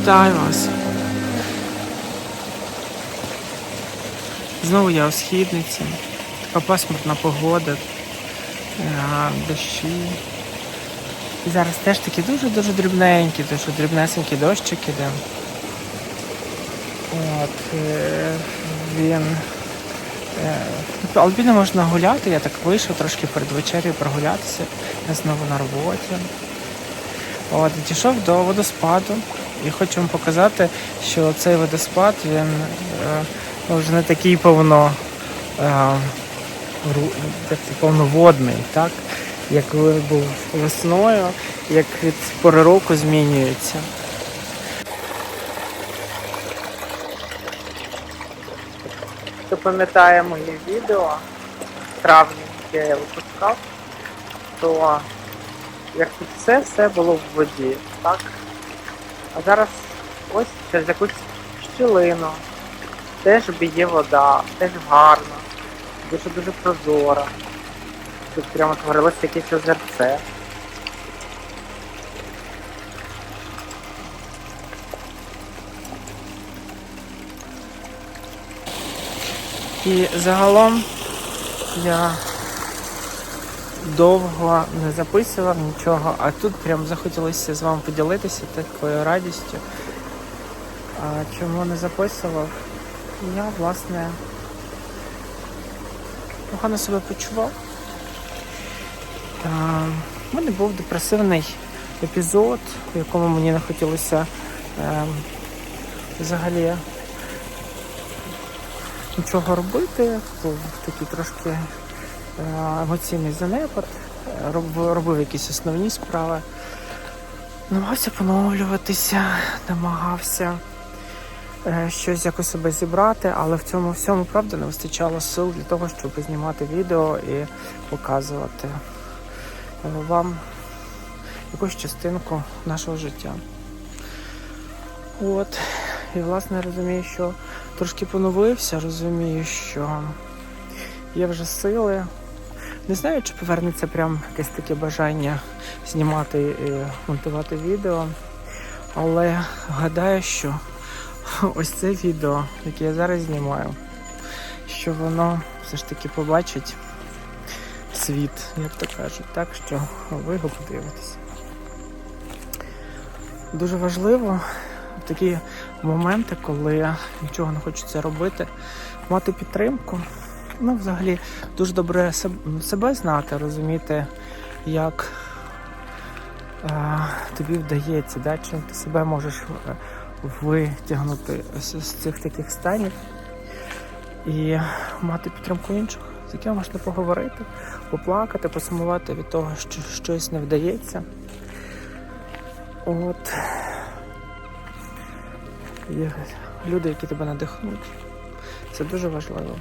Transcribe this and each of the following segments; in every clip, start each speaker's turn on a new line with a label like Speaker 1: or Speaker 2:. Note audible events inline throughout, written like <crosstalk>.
Speaker 1: Вітаю вас. Знову я у східниці. Така пасмурна погода, е, дощі. І зараз теж такі дуже-дуже дрібненькі, дуже дрібнесенький дощик іде. От, е, він. е, ну, Альбіна можна гуляти, я так вийшов трошки перед вечерею прогулятися. Я знову на роботі. От, дійшов до водоспаду і хочу вам показати, що цей водоспад він е, ну, вже не такий повно, е, повноводний, так? як був весною, як від пори року змінюється. Хто пам'ятає моє відео в травні, яке я випускав, то як тут все, все було в воді, так? А зараз ось через якусь щілину. Теж б'є вода, теж гарно, дуже-дуже прозора. Тут прямо творилося якесь озерце. І загалом я довго не записував нічого, а тут прям захотілося з вами поділитися такою радістю. А чому не записував? Я, власне, погано себе почував. У мене був депресивний епізод, у якому мені не хотілося е, взагалі нічого робити. Був такий трошки емоційний занепад, е, робив якісь основні справи. Намагався поновлюватися, намагався е, щось якось себе зібрати, але в цьому всьому правда не вистачало сил для того, щоб знімати відео і показувати е, вам якусь частинку нашого життя. От. І власне розумію, що трошки поновився, розумію, що є вже сили. Не знаю, чи повернеться прям якесь таке бажання знімати і монтувати відео. Але гадаю, що ось це відео, яке я зараз знімаю, що воно все ж таки побачить світ, як то кажуть, так що ви його подивитесь. Дуже важливо в такі моменти, коли нічого не хочеться робити, мати підтримку. Ну, взагалі, дуже добре себе знати, розуміти, як е, тобі вдається, да, чим ти себе можеш е, витягнути з, цих таких станів і мати підтримку інших, з якими можна поговорити, поплакати, посумувати від того, що щось не вдається. От є люди, які тебе надихнуть. Це дуже важливо.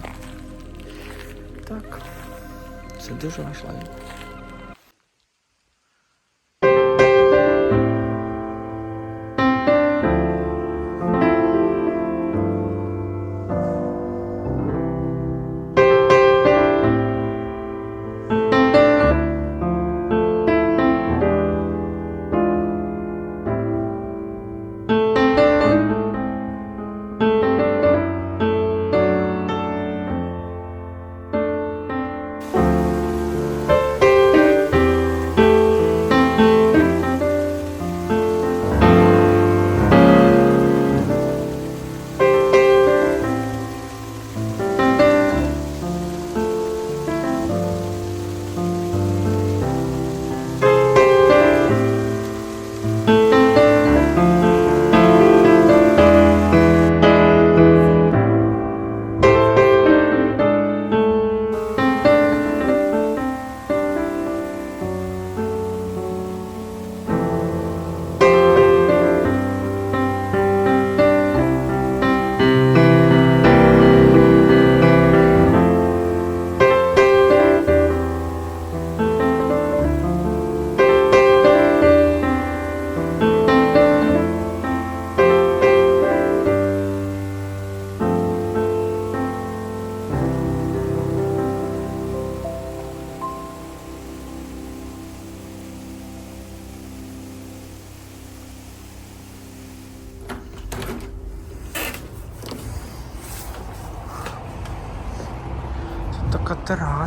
Speaker 1: Так, це дуже важливо.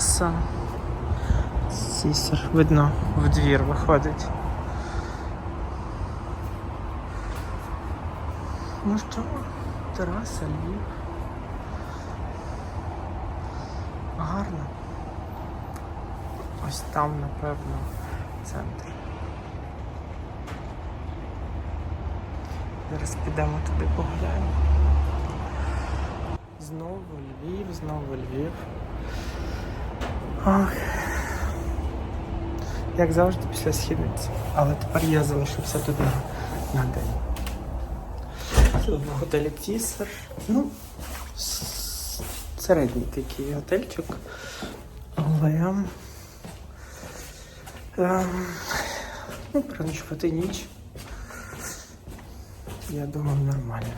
Speaker 1: Тераса. Сісер, видно, в двір виходить. Ну що, тераса, Львів. Гарно. Ось там, напевно, центр. Зараз підемо туди погуляємо. Знову Львів, знову Львів. Ох. Як завжди після східниці. Але тепер я залишився тут на, день. В готелі Тісер. Ну, середній такий готельчик. Але. Ем, ну, переночувати ніч. Я думаю, нормально.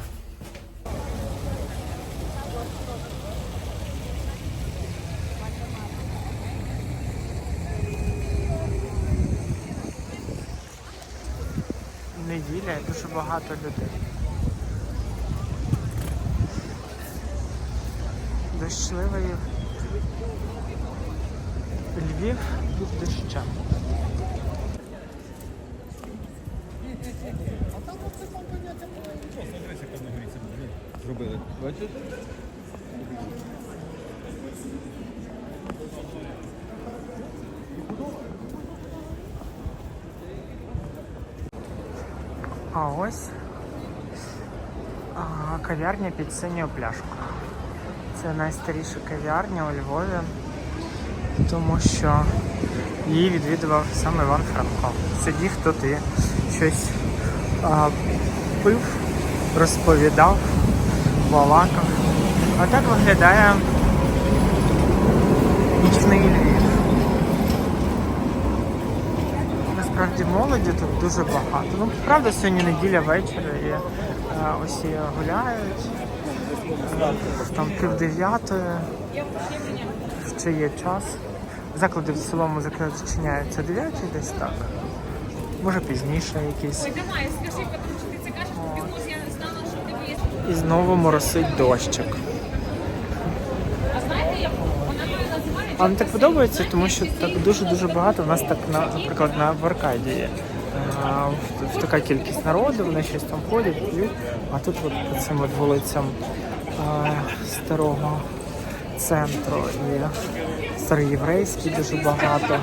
Speaker 1: Неділя і дуже багато людей. Дощливий Львів під дощем.
Speaker 2: Зробили. Бачиш?
Speaker 1: А ось а, кав'ярня під синьою пляшкою. Це найстаріша кав'ярня у Львові, тому що її відвідував саме Іван Франко. Сидів тут і щось а, пив, розповідав, балакав. А так виглядає нічний Львів. Насправді молоді тут дуже багато. Ну, правда, сьогодні неділя вечір і е, усі гуляють. Е, Там пів дев'ятої. Ще є час. Заклади в цілому зачиняються 9 десь так. Може пізніше якісь.
Speaker 3: Ой, давай, скажи, ты це кажеш, я не знала, що в тебе є.
Speaker 1: І знову моросить дощик.
Speaker 3: А знаєте, як вона мене називає?
Speaker 1: А вам так подобається, тому що так дуже-дуже багато. У нас так, на, наприклад, на в Аркадії. е, в- така кількість народу, вони щось там ходять, п'ють, а тут от по цим от вулицям е, старого центру і староєврейський дуже багато.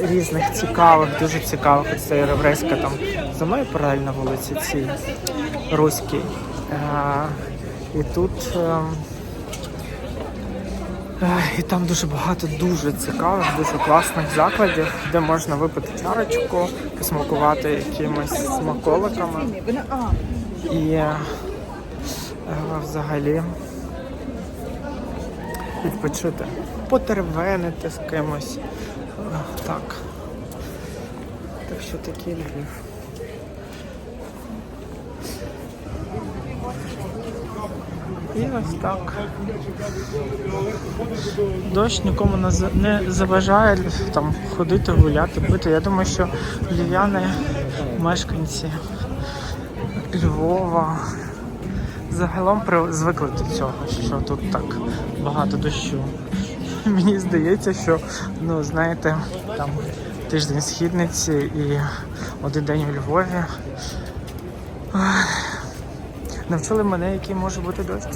Speaker 1: Різних цікавих, дуже цікавих. Це єврейська там за мною паралельно вулиці цій руській. Е, і тут. Е, І там дуже багато дуже цікавих, дуже класних закладів, де можна випити чарочку, посмакувати якимись смаколиками. І е, взагалі відпочити, потервенити з кимось. Е, Так. Так що такий Львів. І ось так. Дощ нікому не за- не заважає там ходити, гуляти, пити. Я думаю, що львів'яни, мешканці Львова загалом звикли до цього, що тут так багато дощу. <laughs> Мені здається, що ну знаєте, там тиждень східниці і один день у Львові. Навчили мене, який може бути дощ.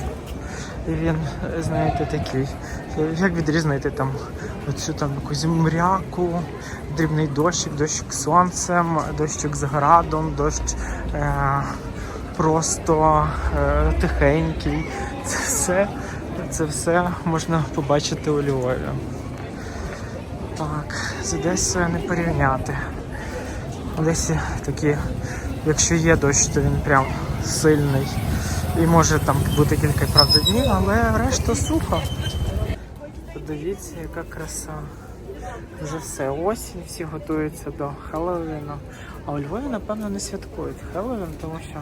Speaker 1: І він, знаєте, такий. Як відрізнити там оцю там якусь мряку, дрібний дощик, дощик сонцем, дощик з градом, дощ е, просто е, тихенький. Це все, це все можна побачити у Львові. Так, з Одесою не порівняти. В Одесі такі, якщо є дощ, то він прям сильний. І може там бути кілька правда днів, але решта сухо. Подивіться, яка краса. Вже все, осінь, всі готуються до Хеллоуіну. А у Львові, напевно, не святкують Хеллоуін, тому що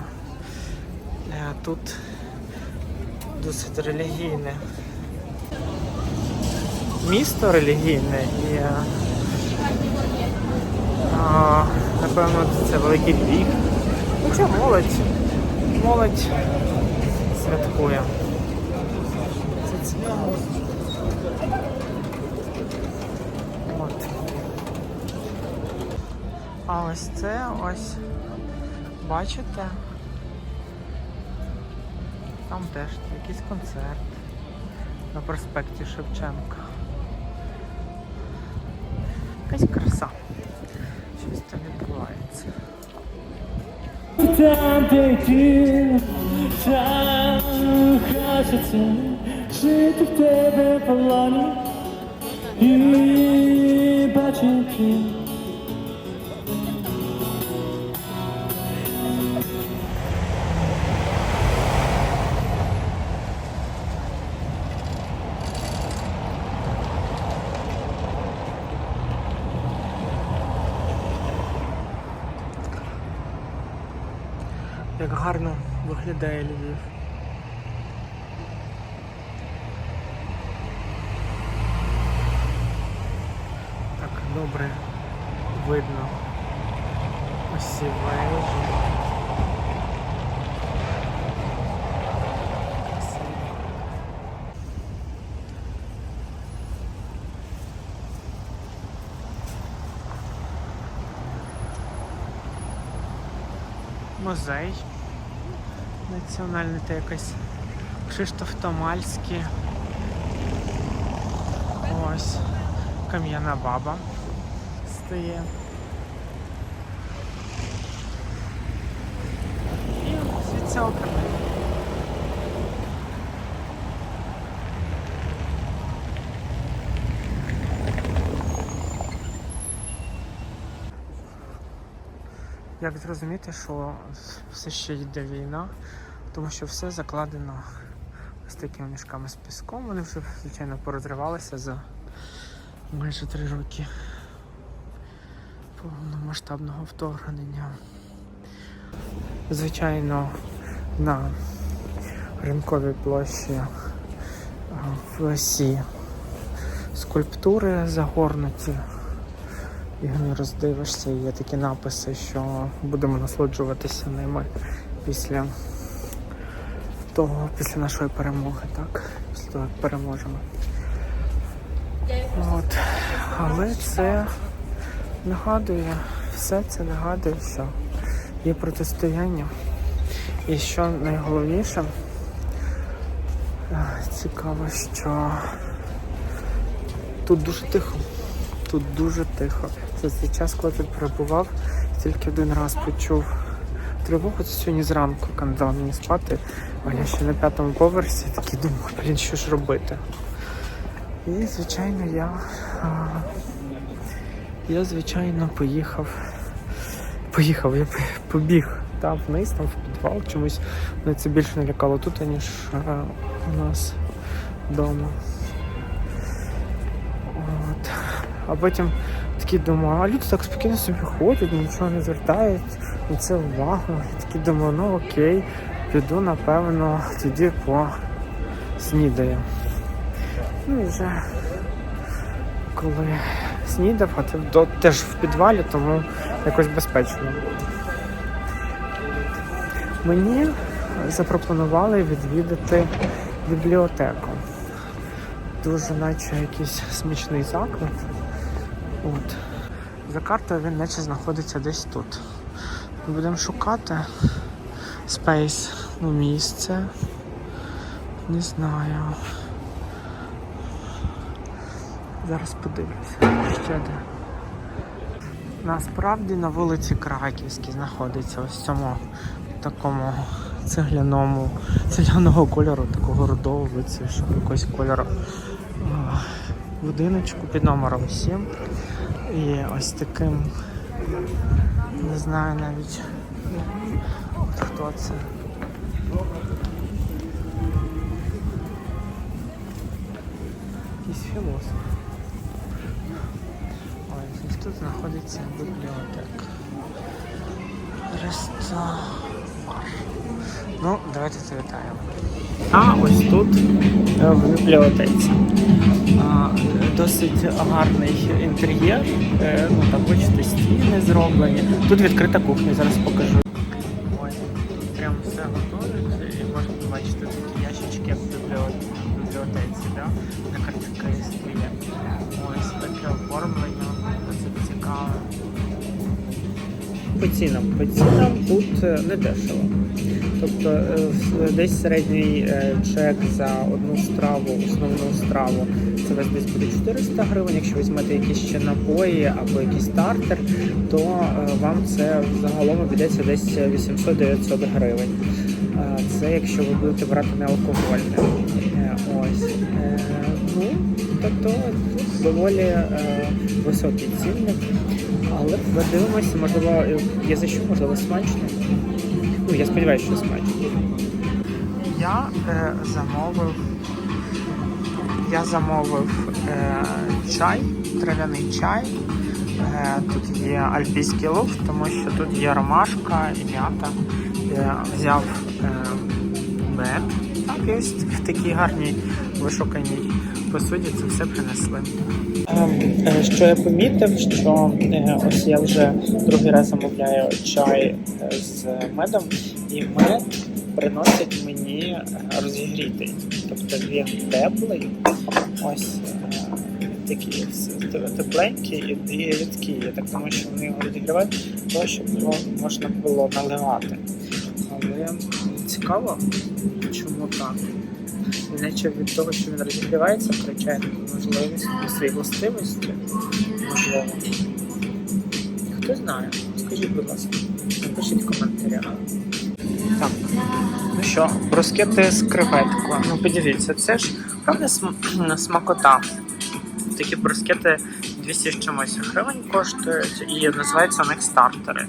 Speaker 1: е, тут досить релігійне. Місто релігійне і е, а, напевно це великий Львів. Хоча молодь молодь святкує. Це цікаво. От. А ось це ось, бачите? Там теж якийсь концерт на проспекті Шевченка. Якась Там,
Speaker 4: де ти там хочеться жити в тебе полоні і бачити.
Speaker 1: Як гарно виглядає Львів. Так добре видно усі вежі. Музей національний та якийсь Кшиштоф Томальський. Ось кам'яна баба стає. І звідси окремо. Як зрозуміти, що все ще йде війна, тому що все закладено ось такими мішками з піском. Вони вже, звичайно, порозривалися за майже три роки повномасштабного вторгнення. Звичайно, на ринковій площі а, в осі скульптури загорнуті. І не роздивишся, є такі написи, що будемо насолоджуватися ними після того, після нашої перемоги, так? Після того, як переможемо. От. Але це нагадує, все це нагадує, що є протистояння. І що найголовніше, е, цікаво, що тут дуже тихо. Тут дуже тихо. За цей час, коли тут перебував, тільки один раз почув тривогу. Це сьогодні зранку, коли дала мені спати, а я ще на п'ятому поверсі такий думаю, блін, що ж робити. І, звичайно, я, я звичайно, поїхав. Поїхав, я побіг там вниз, там в підвал чомусь. Мене це більше налякало тут, ніж у нас вдома. От. А потім такий думаю, а люди так спокійно собі ходять, нічого не звертають на це увагу. І такий думаю, ну окей, піду, напевно, тоді по снідаю. Ну і вже коли снідав, до- теж в підвалі, тому якось безпечно. Мені запропонували відвідати бібліотеку. Дуже наче якийсь смачний заклад. От. За картою він наче знаходиться десь тут. Будемо шукати Space, ну місце. Не знаю. Зараз подивлюся. Ще де. Насправді на вулиці Краківській знаходиться ось в цьому такому цегляному, цегляного кольору, такого родового вицвішу, якогось кольору будиночку під номером 7. І ось таким, не знаю навіть хто це. Якийсь філософ. Ось ось тут знаходиться бібліотека. Ресторан. Ну, давайте завітаємо. А ось тут е, в бібліотеці. Досить гарний інтер'єр. Е, Ну, там бачите, стіни зроблені. Тут відкрита кухня, зараз покажу. Все готове. І можна побачити такі ящички в бібліотеці, да? на стоять. Ось таке оформлення, досить цікаве. цінам? По цінам тут е, не дешево. Тобто е, десь середній е, чек за одну страву, основну страву, це у вас десь буде 400 гривень. Якщо візьмете якісь ще напої або якийсь стартер, то е, вам це загалом обійдеться десь 800-900 гривень. Е, Це якщо ви будете брати неалкогольне. Е, Ось. Ну, тобто тут доволі високий цінник. Але подивимося, можливо, є за що, можливо, смачно. Ну, я сподіваюся, що смачно. Я замовив. Я замовив е, чай, трав'яний чай. Е, тут є альпійський лук, тому що тут є ромашка і м'ята. Я взяв е, мед. Так, ось в такій гарній вишуканій посуді це все принесли. Е, Що я помітив, що е, ось я вже другий раз замовляю чай е, з медом, і мед приносить мені е, розігрітий. Тобто він теплий, ось е, такий тепленький і- рідкий. Я так думаю, що вони його розігрівають, того, щоб його можна було наливати. Але цікаво, чому так. Іначе від того, що він розігрівається, втрачає можливість свої властивості. Можливо. Хто знає? Скажіть, будь ласка, що, брускети з креветкою. Ну подивіться, це ж правда смакота. Такі брускети 200 з чимось гривень коштують і називаються у них стартери.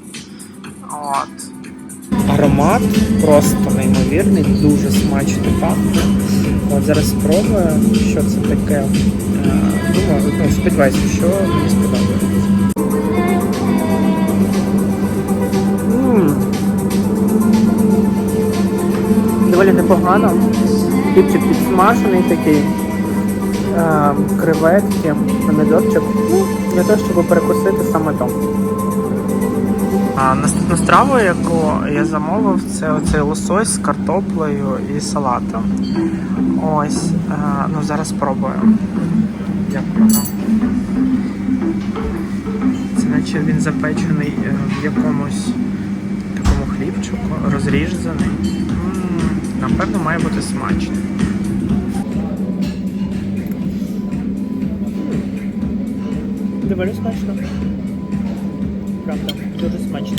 Speaker 1: От. Аромат просто неймовірний, дуже смачно пахне. От зараз спробую, що це таке. Е, Думаю, ну, сподіваюся, що мені сподобається. Непогано. Хлібчик підсмажений такий. Е, креветки, помідорчик. Ну, для того, щоб перекусити саме то. А наступну страву, яку я замовив, це оцей лосось з картоплею і салатом. Ось, е, ну зараз спробую. Як воно. Це наче він запечений е, в якомусь такому хлібчику, розрізаний. Напевно, має бути смачно. Доволі смачно. Правда, дуже смачно.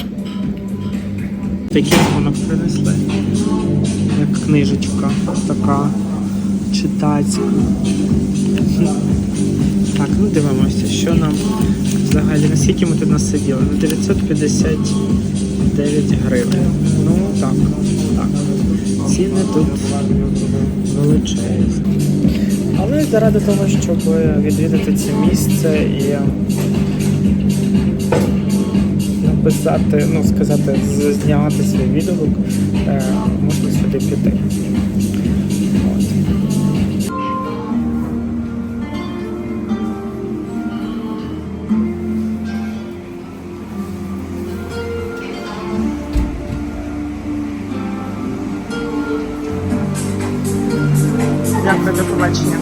Speaker 1: Такий рахунок принесли. Як книжечка така читацька. Так, ну дивимося, що нам взагалі, наскільки ми тут насиділи? На 959 гривень. Ну так, так. Ціни тут величезні. Але заради того, щоб відвідати це місце і написати, ну сказати, зняти свій відгук, е, можна сюди піти. Побачення.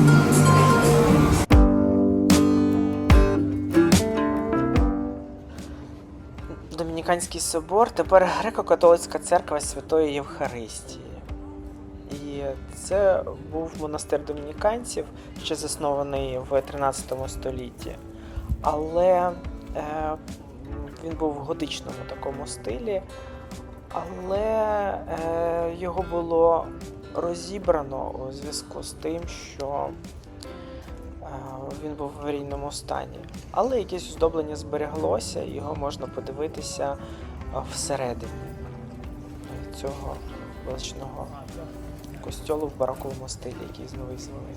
Speaker 1: Домініканський собор, тепер греко-католицька церква Святої Євхаристії. І це був монастир домініканців, ще заснований в 13 столітті. Але е, він був в готичному такому стилі, але е, його було розібрано у зв'язку з тим, що е, він був в аварійному стані. Але якесь оздоблення збереглося, його можна подивитися е, всередині цього величного костьолу в бароковому стилі, який знову звели.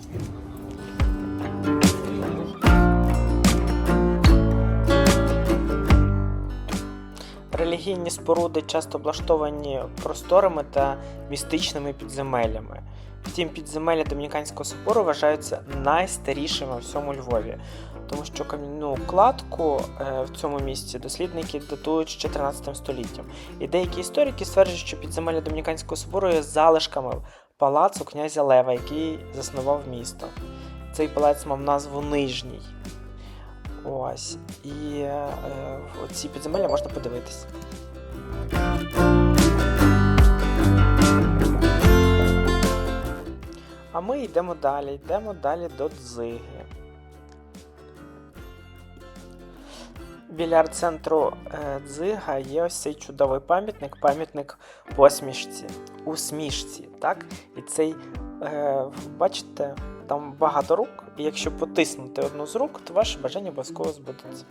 Speaker 1: Релігійні споруди часто облаштовані просторами та містичними підземеллями. Втім, підземелля Домініканського собору вважаються найстарішими у всьому Львові, тому що кам'яну кладку е, в цьому місці дослідники датують ще 13 століттям. І деякі історики стверджують, що підземелля Домініканського собору є залишками палацу князя Лева, який заснував місто. Цей палац мав назву Нижній. Ось. І е, ці підземелля можна подивитись. А ми йдемо далі, йдемо далі до Дзиги. Біля арт-центру е, Дзига є ось цей чудовий пам'ятник, пам'ятник посмішці, усмішці. так? І цей, е, бачите, там багато рук, і якщо потиснути одну з рук, то ваше бажання обов'язково збудеться.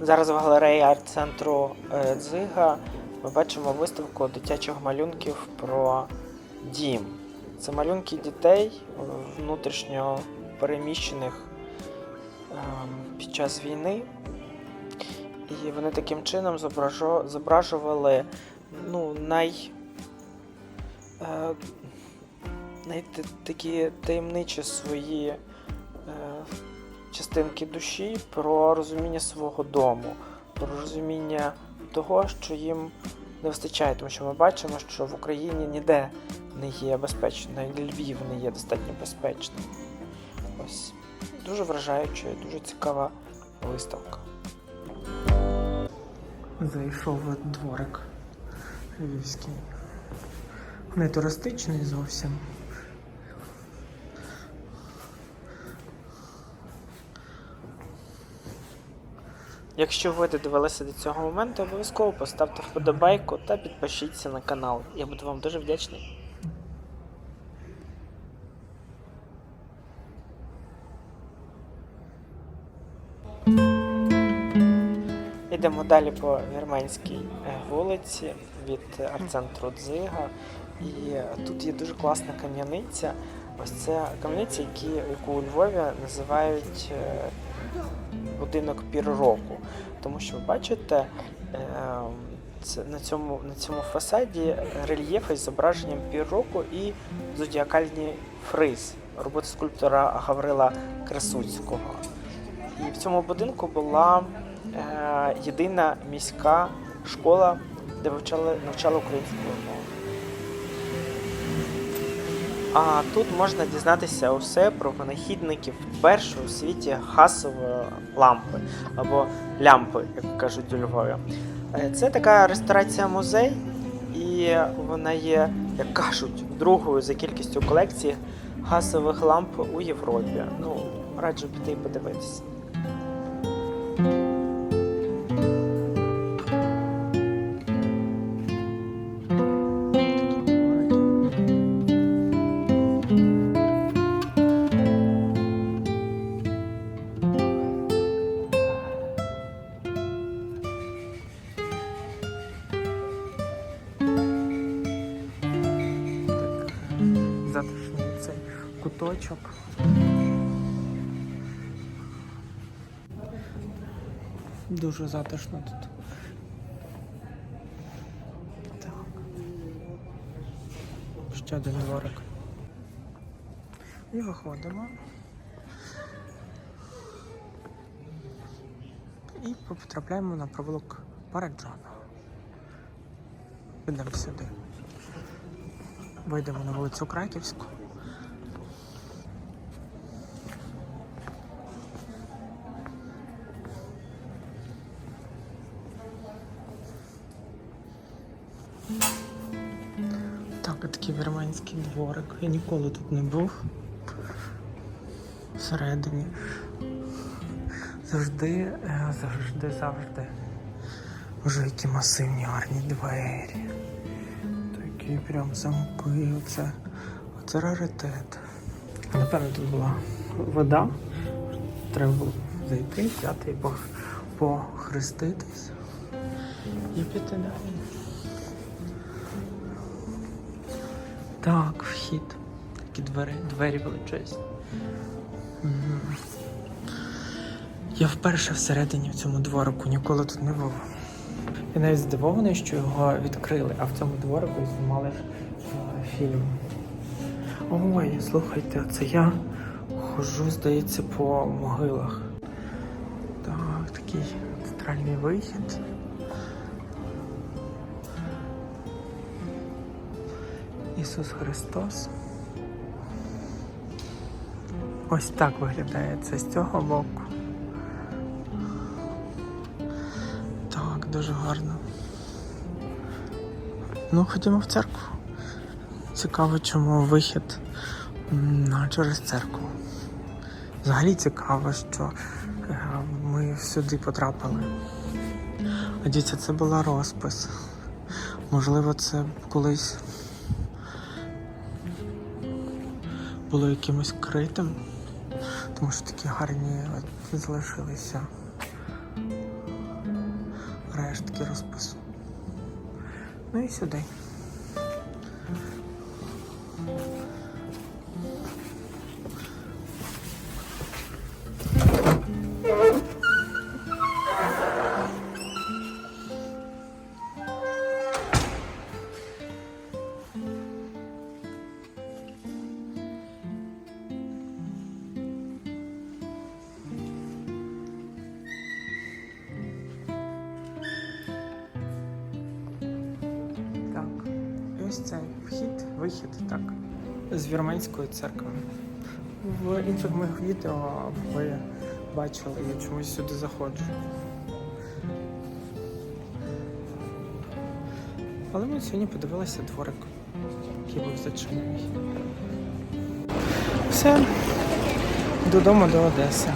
Speaker 1: Зараз в галереї арт-центру е, Дзига ми бачимо виставку дитячих малюнків про дім. Це малюнки дітей внутрішньо переміщених ем, під час війни. І вони таким чином зображували ну, най, е, най, такі таємничі свої е, частинки душі про розуміння свого дому, про розуміння того, що їм не вистачає, тому що ми бачимо, що в Україні ніде не є безпечно, навіть Львів не є достатньо безпечним. Ось дуже вражаюча і дуже цікава виставка. Зайшов дворик львівський. Не туристичний зовсім. Якщо ви додивилися до цього моменту, обов'язково поставте вподобайку та підпишіться на канал. Я буду вам дуже вдячний. Йдемо далі по Вірменській е, вулиці від арт-центру Дзига. І тут є дуже класна кам'яниця. Ось це кам'яниця, яку у Львові називають е, будинок пір року. Тому що ви бачите, е, це, на, цьому, на цьому фасаді рельєфи з зображенням пір року і зодіакальний фриз роботи скульптора Гаврила Красуцького. І в цьому будинку була е, єдина міська школа, де вивчали, навчали українською мовою. А тут можна дізнатися усе про винахідників першої у світі гасової лампи або лямпи, як кажуть у Львові. Е, Це така ресторація музей, і вона є, як кажуть, другою за кількістю колекцій гасових ламп у Європі. Ну, раджу піти і подивитися. Дуже затишно тут. Так. Ще один дворик. І виходимо. І потрапляємо на провулок Параджана. Підемо сюди. Вийдемо на вулицю Краківську. Я ніколи тут не був. Всередині. Завжди, е, завжди, завжди. Боже, які масивні гарні двері. Такі прям замки, оце, оце раритет. Напевно, тут була вода. Треба було зайти, взяти і пох- похреститись і піти далі. Так, вхід. Такі двері, двері величезні. Я вперше всередині в цьому дворику ніколи тут не був. Я навіть здивований, що його відкрили, а в цьому дворику знімали е, фільм. Ой, слухайте, це я ходжу, здається, по могилах. Так, такий центральний вихід. Ісус Христос. Ось так виглядає це з цього боку. Так, дуже гарно. Ну, ходімо в церкву. Цікаво, чому вихід через церкву. Взагалі цікаво, що е, ми сюди потрапили. Дивіться, це була розпис. Можливо, це колись було якимось критим, тому що такі гарні от залишилися рештки розпису. Ну і сюди. Вихід, так. З вірменської церкви. В інших моїх відео ви бачили, я чомусь сюди заходжу. Але ми сьогодні подивилися дворик, який був зачинений. Все, додому до Одеси.